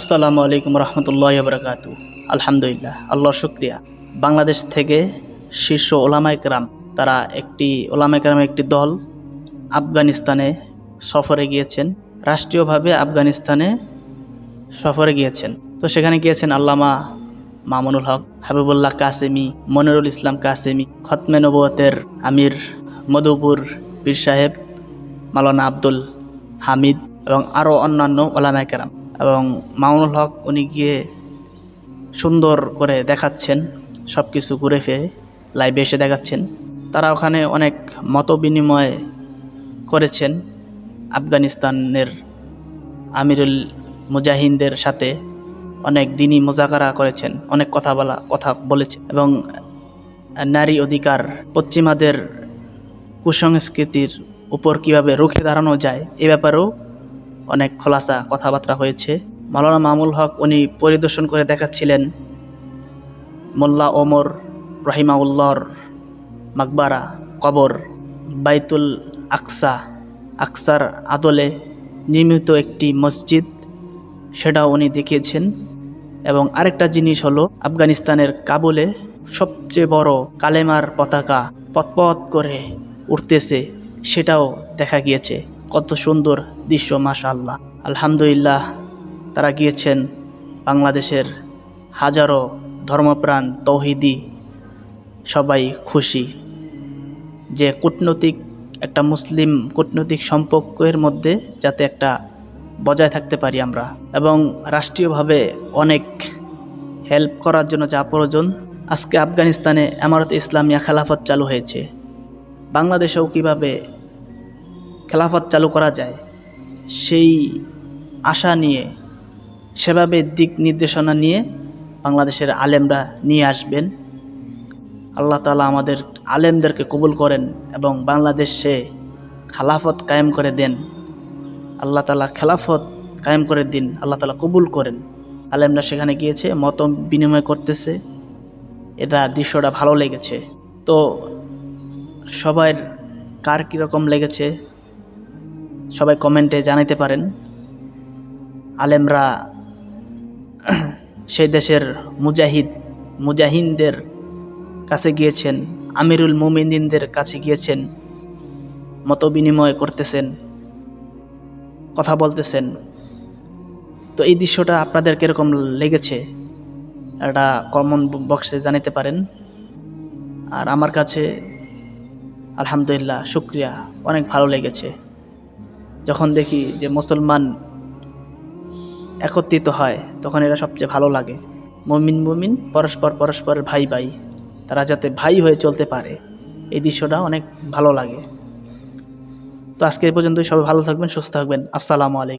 আসসালামু আলাইকুম রহমতুল্লাহ বরকাতু আলহামদুলিল্লাহ আল্লাহ শুক্রিয়া। বাংলাদেশ থেকে শীর্ষ ওলামাই কেরাম তারা একটি ওলামাই কেরামের একটি দল আফগানিস্তানে সফরে গিয়েছেন, রাষ্ট্রীয়ভাবে আফগানিস্তানে সফরে গিয়েছেন। তো সেখানে গিয়েছেন আল্লামা মামুনুল হক, হাবিবুল্লাহ কাসেমি, মনিরুল ইসলাম কাসেমি, খতমে নবতের আমির মধুপুর পীর সাহেব মালানা আব্দুল হামিদ এবং আরও অন্যান্য ওলামায় কেরাম এবং মামুনুল হক উনি গিয়ে সুন্দর করে দেখাচ্ছেন সব কিছু ঘুরে ফিরে লাইভে এসে দেখাচ্ছেন। তারা ওখানে অনেক মত বিনিময় করেছেন আফগানিস্তানের আমিরুল মুজাহিনদের সাথে। অনেক দিনই মোজাকারা করেছেন, অনেক কথা বলা, কথা বলেছেন এবং নারী অধিকার, পশ্চিমাদের কুসংস্কৃতির উপর কীভাবে রুখে দাঁড়ানো যায় এ ব্যাপারেও অনেক খোলাসা কথাবার্তা হয়েছে। মাওলানা মামুল হক উনি পরিদর্শন করে দেখাচ্ছিলেন মোল্লা ওমর রহিমাউল্লাহর মাকবারা কবর বাইতুল আকসা, আকসার আদলে নির্মিত একটি মসজিদ, সেটাও উনি দেখিয়েছেন। এবং আরেকটা জিনিস হলো আফগানিস্তানের কাবুলে সবচেয়ে বড় কালেমার পতাকা পথপথ করে উঠতেছে, সেটাও দেখা গিয়েছে। কত সুন্দর দৃশ্য মাশা আল্লাহ আলহামদুলিল্লাহ, তারা গিয়েছেন বাংলাদেশের হাজারো ধর্মপ্রাণ তৌহিদি, সবাই খুশি। যে কূটনৈতিক, একটা মুসলিম কূটনৈতিক সম্পর্কের মধ্যে যাতে একটা বজায় থাকতে পারি আমরা এবং রাষ্ট্রীয়ভাবে অনেক হেল্প করার জন্য যা প্রয়োজন। আজকে আফগানিস্তানে এমারত ইসলামিয়া খেলাফত চালু হয়েছে। বাংলাদেশেও কীভাবে খেলাফত চালু করা যায়, সেই আশা নিয়ে, সেভাবে দিক নির্দেশনা নিয়ে বাংলাদেশের আলেমরা নিয়ে আসবেন। আল্লাহ তালা আমাদের আলেমদেরকে কবুল করেন এবং বাংলাদেশে খালাফত কায়েম করে দেন। আল্লাহ তালা খেলাফত কায়েম করে দিন, আল্লাহ তালা কবুল করেন। আলেমরা সেখানে গিয়েছে মত বিনিময় করতেছে। এটা দৃশ্যটা ভালো লেগেছে। তো সবার কার কীরকম লেগেছে? সবাই কমেন্টে জানাতে পারেন। আলেমরা সেই দেশের মুজাহিদ, মুজাহিনদের কাছে গিয়েছেন, আমিরুল মুমিনদের কাছে গিয়েছেন মত বিনিময় করতেছেন, কথা বলতেছেন। তো এই দৃশ্যটা আপনাদের কীরকম লেগেছে? এটা কমন বক্সে জানাতে পারেন। আর আমার কাছে আলহামদুলিল্লাহ, শুক্রিয়া, অনেক ভালো লেগেছে। যখন দেখি যে মুসলমান একত্রিত হয়, তখন এরা সবচেয়ে ভালো লাগে। মমিন মমিন, পরস্পর পরস্পরের ভাই ভাই। তারা যাতে ভাই হয়ে চলতে পারে, এই দৃশ্যটা অনেক ভালো লাগে। তো আজকে এই পর্যন্তই। সবাই ভালো থাকবেন, সুস্থ থাকবেন। আসসালামু আলাইকুম।